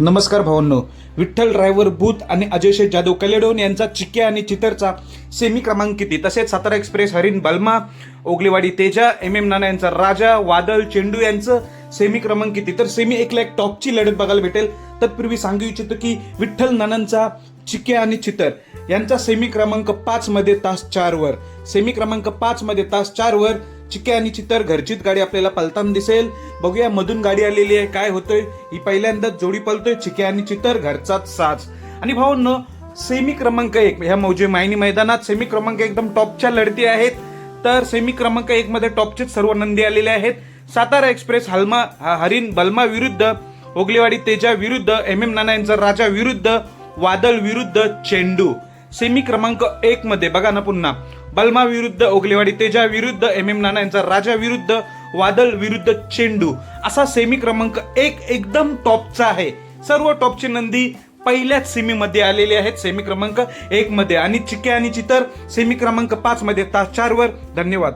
नमस्कार भावांनो. विठ्ठल ड्रायव्हर भूत आणि अजयशे जाधव कलेडोन यांचा चिक्या आणि चितरचा सेमी क्रमांक किती तसेच सातारा एक्सप्रेस हरिण बल्मा ओगलेवाडी तेजा एम एम नाना यांचा राजा वादळ चेंडू यांचं सेमी क्रमांक किती तर सेमी एकला एक टॉपची लढत बघायला भेटेल. तत्पूर्वी सांगू इच्छितो की विठ्ठल नानांचा चिक्या आणि चितर यांचा सेमी क्रमांक पाच मध्ये तास चार वर सेमी क्रमांक पाच मध्ये तास चार चिके आणि चित्तर घरचीच गाडी आपल्याला पलताना दिसेल. बघूया मधून गाडी आलेली आहे. काय होतोय? ही पहिल्यांदाच जोडी पलतोय चिके आणि चित्तर घरचाच साज. आणि भाऊंनो सेमी क्रमांक एक ह्या मौजे मायनी मैदानात सेमी क्रमांक एकदम टॉपच्या लढती आहेत. तर सेमी क्रमांक एक मध्ये टॉपचेच सर्व नंदी आलेले आहेत. सातारा एक्सप्रेस हलमा हा- हरिण बल्मा विरुद्ध ओगलेवाडी तेजा विरुद्ध एम एम नाना यांचा राजा विरुद्ध वादळ विरुद्ध चेंडू. सेमी क्रमांक एक मध्ये बघा ना पुन्हा. बल्मा विरुद्ध ओगलेवाडी तेजा विरुद्ध एम एम नाना यांचा राजा विरुद्ध वादळ विरुद्ध चेंडू. असा सेमी क्रमांक एक एकदम टॉपचा आहे. सर्व टॉपची नंदी पहिल्याच सेमी मध्ये आलेले आहेत. सेमी क्रमांक एक मध्ये. आणि चिके आणि चितर सेमी क्रमांक पाच मध्ये. तास चार वर धन्यवाद.